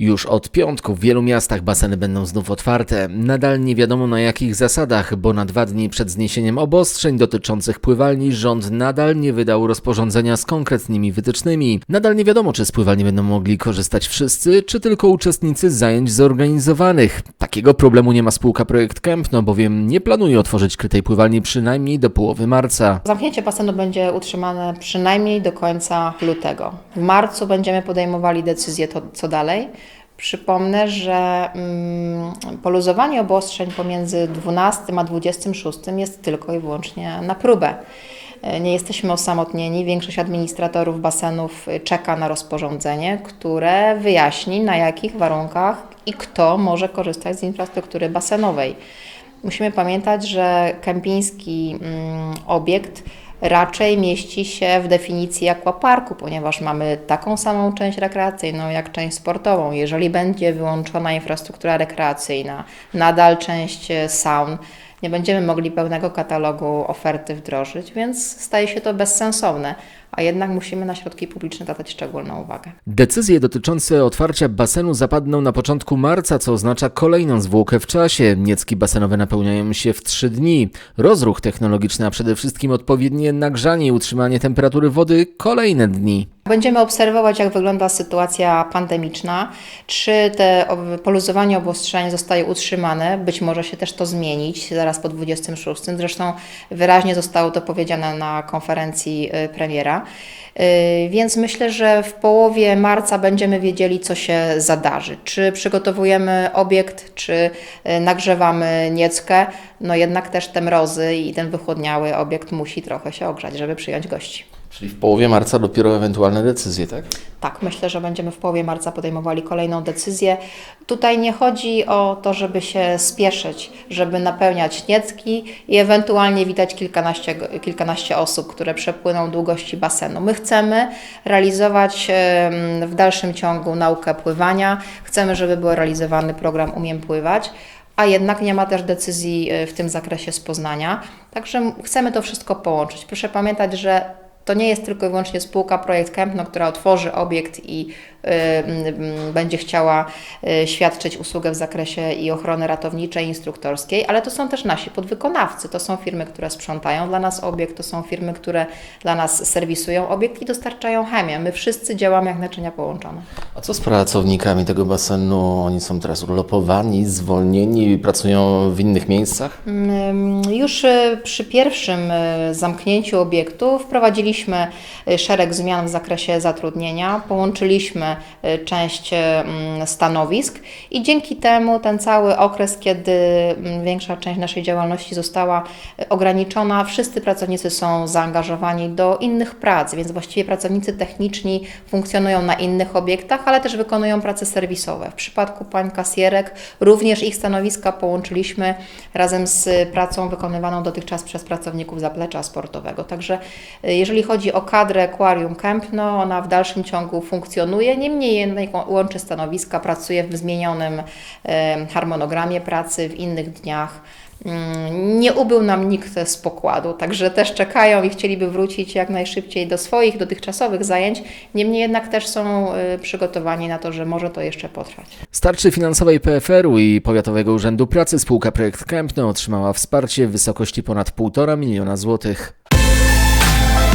Już od piątku w wielu miastach baseny będą znów otwarte. Nadal nie wiadomo na jakich zasadach, bo na dwa dni przed zniesieniem obostrzeń dotyczących pływalni rząd nadal nie wydał rozporządzenia z konkretnymi wytycznymi. Nadal nie wiadomo, czy z pływalni będą mogli korzystać wszyscy, czy tylko uczestnicy zajęć zorganizowanych. Takiego problemu nie ma spółka Projekt Kempno, bowiem nie planuje otworzyć krytej pływalni przynajmniej do połowy marca. Zamknięcie basenu będzie utrzymane przynajmniej do końca lutego. W marcu będziemy podejmowali decyzję, to, co dalej. Przypomnę, że mm, poluzowanie obostrzeń pomiędzy 12 a 26 jest tylko i wyłącznie na próbę. E, Nie jesteśmy osamotnieni. Większość administratorów basenów czeka na rozporządzenie, które wyjaśni, na jakich warunkach i kto może korzystać z infrastruktury basenowej. Musimy pamiętać, że kempiński mm, obiekt raczej mieści się w definicji aquaparku, ponieważ mamy taką samą część rekreacyjną jak część sportową. Jeżeli będzie wyłączona infrastruktura rekreacyjna, nadal część e, saun, nie będziemy mogli pełnego katalogu oferty wdrożyć, więc staje się to bezsensowne, a jednak musimy na środki publiczne zwracać szczególną uwagę. Decyzje dotyczące otwarcia basenu zapadną na początku marca, co oznacza kolejną zwłokę w czasie. Niecki basenowe napełniają się w trzy dni. Rozruch technologiczny, a przede wszystkim odpowiednie nagrzanie i utrzymanie temperatury wody kolejne dni. Będziemy obserwować, jak wygląda sytuacja pandemiczna, czy te poluzowanie obostrzeń zostaje utrzymane. Być może się też to zmienić zaraz po 26. Zresztą wyraźnie zostało to powiedziane na konferencji y, premiera. Y, Więc myślę, że w połowie marca będziemy wiedzieli, co się zadarzy. Czy przygotowujemy obiekt, czy y, nagrzewamy nieckę. No jednak też te mrozy i ten wychłodniały obiekt musi trochę się ogrzać, żeby przyjąć gości. Czyli w połowie marca dopiero ewentualne decyzje, tak? Tak, myślę, że będziemy w połowie marca podejmowali kolejną decyzję. Tutaj nie chodzi o to, żeby się spieszyć, żeby napełniać niecki i ewentualnie witać kilkanaście, kilkanaście osób, które przepłyną długości basenu. My chcemy realizować w dalszym ciągu naukę pływania, chcemy, żeby był realizowany program Umiem Pływać a jednak nie ma też decyzji e, w tym zakresie z Poznania. Także chcemy to wszystko połączyć. Proszę pamiętać, że to nie jest tylko i wyłącznie spółka Projekt Kempno, która otworzy obiekt i y, mm, mm, będzie chciała y, świadczyć usługę w zakresie i ochrony ratowniczej, instruktorskiej, ale to są też nasi podwykonawcy. To są firmy, które sprzątają dla nas obiekt, to są firmy, które dla nas serwisują obiekt i dostarczają chemię. My wszyscy działamy jak naczynia połączone. A co z pracownikami tego basenu? Oni są teraz urlopowani, zwolnieni, pracują w innych miejscach? Mm, Już y, przy pierwszym y, zamknięciu obiektu wprowadziliśmy y, szereg zmian w zakresie zatrudnienia, połączyliśmy y, część y, mm, stanowisk i dzięki temu ten cały okres, kiedy mm, większa część naszej działalności została ograniczona, wszyscy pracownicy są zaangażowani do innych prac, więc właściwie pracownicy techniczni funkcjonują na innych obiektach, ale też wykonują prace serwisowe. W przypadku pań kasjerek również ich stanowiska połączyliśmy razem z pracą wykonywaną dotychczas przez pracowników zaplecza sportowego. Także y, jeżeli chodzi o kadrę Aquarium Kempno, ona w dalszym ciągu funkcjonuje, niemniej jednak łączy stanowiska, pracuje w zmienionym harmonogramie pracy, w innych dniach. Mm, Nie ubył nam nikt z pokładu, także też czekają i chcieliby wrócić jak najszybciej do swoich dotychczasowych zajęć. Niemniej jednak też są y, przygotowani na to, że może to jeszcze potrwać. Z tarczy finansowej PFR-u i Powiatowego Urzędu Pracy spółka Projekt Kempno otrzymała wsparcie w wysokości ponad 1,5 miliona złotych.